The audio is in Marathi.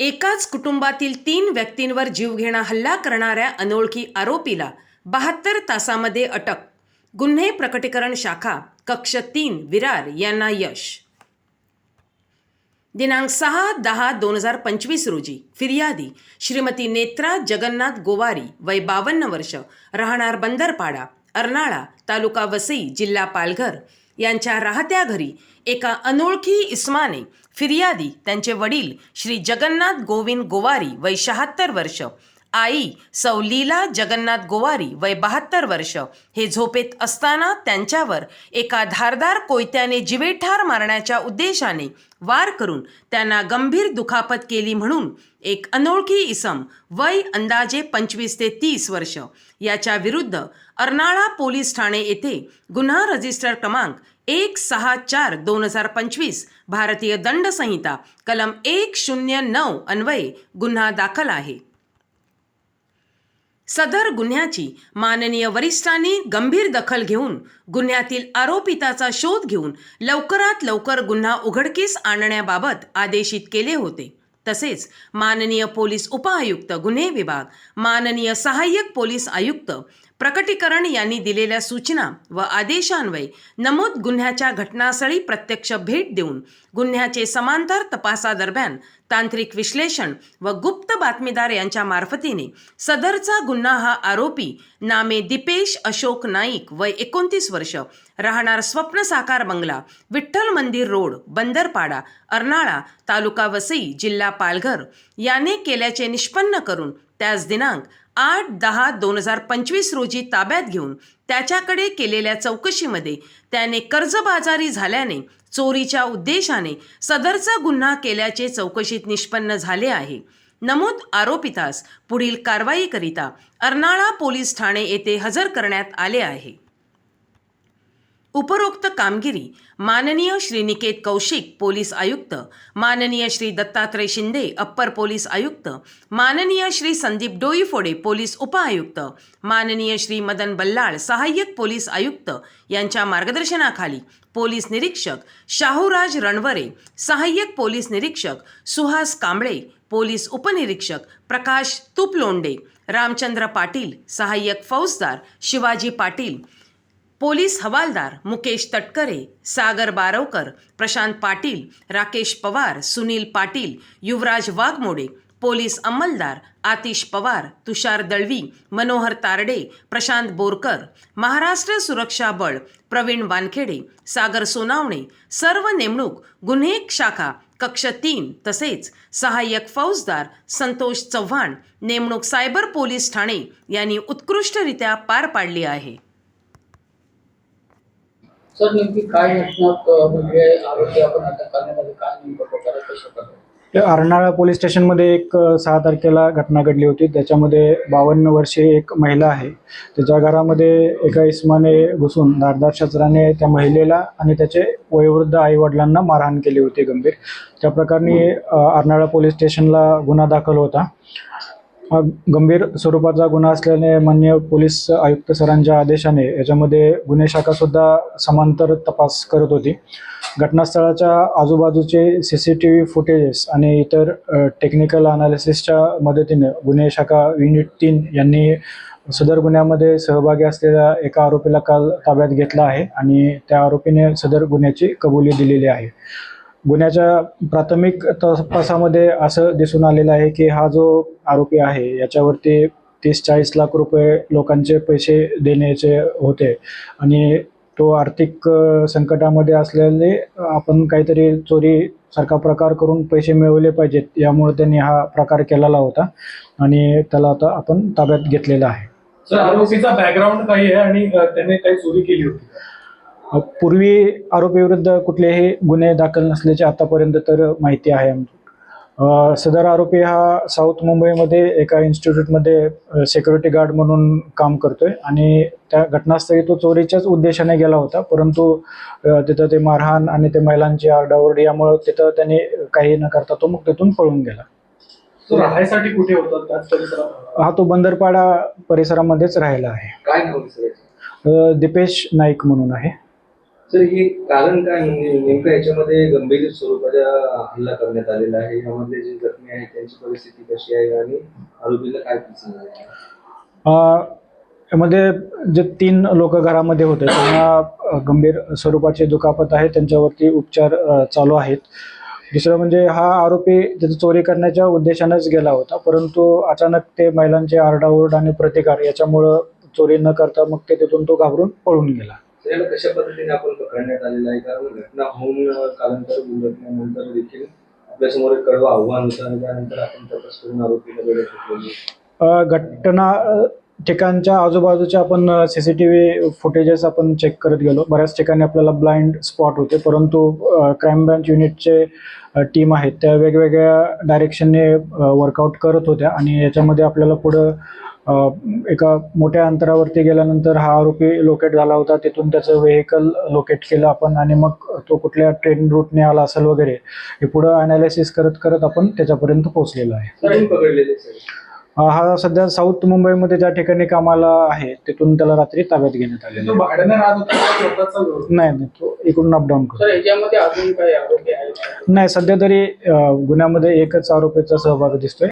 एकाच कुटुंबातील तीन व्यक्तींवर जीवघेणा हल्ला करणाऱ्या अनोळखी आरोपीला बहात्तर तासामध्ये अटक. गुन्हे प्रकटीकरण शाखा कक्ष तीन विरार यांना यश. दिनांक सहा दहा दोन हजार पंचवीस रोजी फिर्यादी श्रीमती नेत्रा जगन्नाथ गोवारी वय बावन्न वर्ष राहणार बंदरपाडा अर्नाळा तालुका वसई जिल्हा पालघर यांच्या राहत्या घरी एका अनोळखी इस्माने फिर्यादी त्यांचे वडील श्री जगन्नाथ गोविंद गोवारी वय शहात्तर वर्ष आई सौलीला जगन्नाथ गोवारी वय बहात्तर वर्ष. हे झोपेत असताना त्यांच्यावर एका धारदार कोयत्याने जिवेठार मारण्याच्या उद्देशाने वार करून त्यांना गंभीर दुखापत केली म्हणून एक अनोळखी इसम वय अंदाजे पंचवीस ते तीस वर्ष. याच्या विरुद्ध अर्नाळा पोलीस ठाणे येथे गुन्हा रजिस्टर क्रमांक एक सहा चार दोन हजार पंचवीस भारतीय दंड संहिता कलम एक शून्य नऊ अन्वये गुन्हा दाखल आहे. सदर गुन्ह्याची माननीय वरिष्ठांनी गंभीर दखल घेऊन गुन्ह्यातील आरोपिताचा शोध घेऊन लवकरात लवकर गुन्हा उघडकीस आणण्याबाबत आदेशित केले होते. तसेच माननीय पोलीस उपआयुक्त गुन्हे विभाग माननीय सहाय्यक पोलीस आयुक्त प्रकटीकरण यांनी दिलेल्या सूचना व आदेशान्वये नमूद गुन्ह्याच्या घटनास्थळी प्रत्यक्ष भेट देऊन गुन्ह्याचे समांतर तपासादरम्यान तांत्रिक विश्लेषण व गुप्त बातमीदार यांच्या मार्फतीने सदरचा गुन्हा हा आरोपी नामे दिपेश अशोक नाईक वय एकोणतीस वर्ष राहणार स्वप्न साकार बंगला विठ्ठल मंदिर रोड बंदरपाडा अर्नाळा तालुका वसई जिल्हा पालघर. याने केल्याचे निष्पन्न करून त्याच दिनांक आठ दहा दोन हजार पंचवीस रोजी ताब्यात घेऊन त्याच्याकडे केलेल्या चौकशीमध्ये त्याने कर्जबाजारी झाल्याने चोरीच्या उद्देशाने सदरचा गुन्हा केल्याचे चौकशीत निष्पन्न झाले आहे. नमूद आरोपितास पुढील कारवाईकरिता अर्नाळा पोलीस ठाणे येथे हजर करण्यात आले आहे. उपरोक्त कामगिरी माननीय श्री निकेत कौशिक पोलीस आयुक्त माननीय श्री दत्तात्रय शिंदे अप्पर पोलीस आयुक्त माननीय श्री संदीप डोईफोडे पोलीस उपआयुक्त माननीय श्री मदन बल्लाळ सहाय्यक पोलीस आयुक्त यांच्या मार्गदर्शनाखाली पोलीस निरीक्षक शाहूराज रणवरे सहाय्यक पोलीस निरीक्षक सुहास कांबळे पोलीस उपनिरीक्षक प्रकाश तुपलोंडे रामचंद्र पाटील सहाय्यक फौजदार शिवाजी पाटील पोलीस हवालदार मुकेश तटकरे सागर बारवकर प्रशांत पाटील राकेश पवार सुनील पाटील युवराज वाघमोडे पोलीस अंमलदार आतिश पवार तुषार दळवी मनोहर तारडे प्रशांत बोरकर महाराष्ट्र सुरक्षा बळ प्रवीण वानखेडे सागर सोनावणे सर्व नेमणूक गुन्हे शाखा कक्ष तीन तसेच सहाय्यक फौजदार संतोष चव्हाण नेमणूक सायबर पोलीस ठाणे यांनी उत्कृष्टरित्या पार पाडली आहे. सर नेमकी काय घटना म्हणजे आरोपी आपण अटक करण्यामध्ये काय नेमकं प्रकार कशा प्रकारे? अर्नाळा पोलीस स्टेशनमध्ये एक सहा तारखेला घटना घडली होती. त्याच्यामध्ये बावन्न वर्षे एक महिला आहे. त्याच्या घरामध्ये एका इस्माने घुसून धारदार शस्त्राने त्या महिलेला आणि त्याचे वयोवृद्ध आईवडिलांना मारहाण केली होती गंभीर. त्या प्रकरणी अर्नाळा पोलीस स्टेशनला गुन्हा दाखल होता. हा गंभीर स्वरूपाचा गुन्हा असल्याने मान्य पोलीस आयुक्त सरांच्या आदेशाने याच्यामध्ये गुन्हे शाखासुद्धा समांतर तपास करत होती. घटनास्थळाच्या आजूबाजूचे C C T V footages आणि इतर टेक्निकल अनालिसिसच्या मदतीने गुन्हे शाखा युनिट तीन यांनी सदर गुन्ह्यामध्ये सहभागी असलेल्या एका आरोपीला काल ताब्यात घेतला आहे आणि त्या आरोपीने सदर गुन्ह्याची कबुली दिलेली आहे. गुन्ह्याच्या प्राथमिक तपासामध्ये असं दिसून आलेलं आहे की हा जो आरोपी आहे याच्यावरती तीस चाळीस लाख रुपये लोकांचे पैसे देण्याचे होते. आणि तो आर्थिक संकटामध्ये असलेले आपण काहीतरी चोरी सारखा प्रकार करून पैसे मिळवले पाहिजेत यामुळे त्यांनी हा प्रकार केलेला होता. आणि त्याला आता आपण ताब्यात घेतलेला आहे. सर आरोपीचा बॅकग्राऊंड काही आहे आणि त्याने काही चोरी केली होती पूर्वी आरोपीविरुद्ध कुठलेही गुन्हे दाखल नसल्याची आतापर्यंत तर माहिती आहे आमची. सदर आरोपी हा साऊथ मुंबईमध्ये एका इन्स्टिट्यूटमध्ये सिक्युरिटी गार्ड म्हणून काम करतोय आणि त्या घटनास्थळी तो चोरीच्याच उद्देशाने गेला होता परंतु तिथं ते मारहाण आणि ते महिलांची आरडाओरडी यामुळं तिथं त्याने काही न करता तो मग तिथून पळून गेला. तो राहायसाठी कुठे होता? हा तो बंदरपाडा परिसरामध्येच राहिला आहे. काय दिपेश नाईक म्हणून आहे. सर हे कारण काय? म्हणजे नेमकं याच्यामध्ये गंभीर स्वरूपाचा हल्ला करण्यात आलेला आहे. यामध्ये जे जखमी आहेत त्यांची परिस्थिती कशी आहे आणि आरोपीला काय प्रसंग आहे? यामध्ये जे तीन लोक घरामध्ये होते त्यांना अ, गंभीर स्वरूपाचे दुखापत आहे. त्यांच्यावरती उपचार अ, चालू आहेत. दुसरं म्हणजे हा आरोपी त्याची चोरी करण्याच्या उद्देशानेच गेला होता परंतु अचानक ते महिलांचे आरडाओरड आणि प्रतिकार याच्यामुळं चोरी न करता मग ते तिथून तो घाबरून पळून गेला. तर याला कशा पद्धतीने आपण पकडण्यात आलेलं आहे? कारण घटना होऊन कालांतर उलटल्यानंतर देखील आपल्यासमोर एक कडवं आव्हान होतं आणि त्यानंतर आपण तपास करून आरोपीला घटना ठिकाणच्या आजूबाजूच्या आपण C C T V footages आपण चेक करत गेलो. बऱ्याच ठिकाणी आपल्याला ब्लाइंड स्पॉट होते. परंतु क्राईम ब्रँच युनिटचे टीम आहेत त्या वेगवेगळ्या डायरेक्शनने वर्कआउट करत होत्या. आणि याच्यामध्ये आपल्याला पुढं एका मोठ्या अंतरावरती गेल्यानंतर हा आरोपी लोकेट झाला होता. तिथून त्याचं व्हेकल लोकेट केलं आपण आणि मग तो कुठल्या ट्रेन रूटने आला असेल वगैरे हे पुढं अनालिसिस करत करत आपण त्याच्यापर्यंत पोहोचलेलो आहे. हा सध्या साऊथ मुंबईमध्ये ज्या ठिकाणी कामाला आहे तिथून त्याला रात्री ताब्यात घेण्यात होता? नाही नाही तो इकडून अपडाऊन करतो सर याच्यामध्ये अजून काही आरोपी आहेत का? नाही सध्या तरी गुन्ह्यामध्ये एकच आरोपीचा सहभाग दिसतोय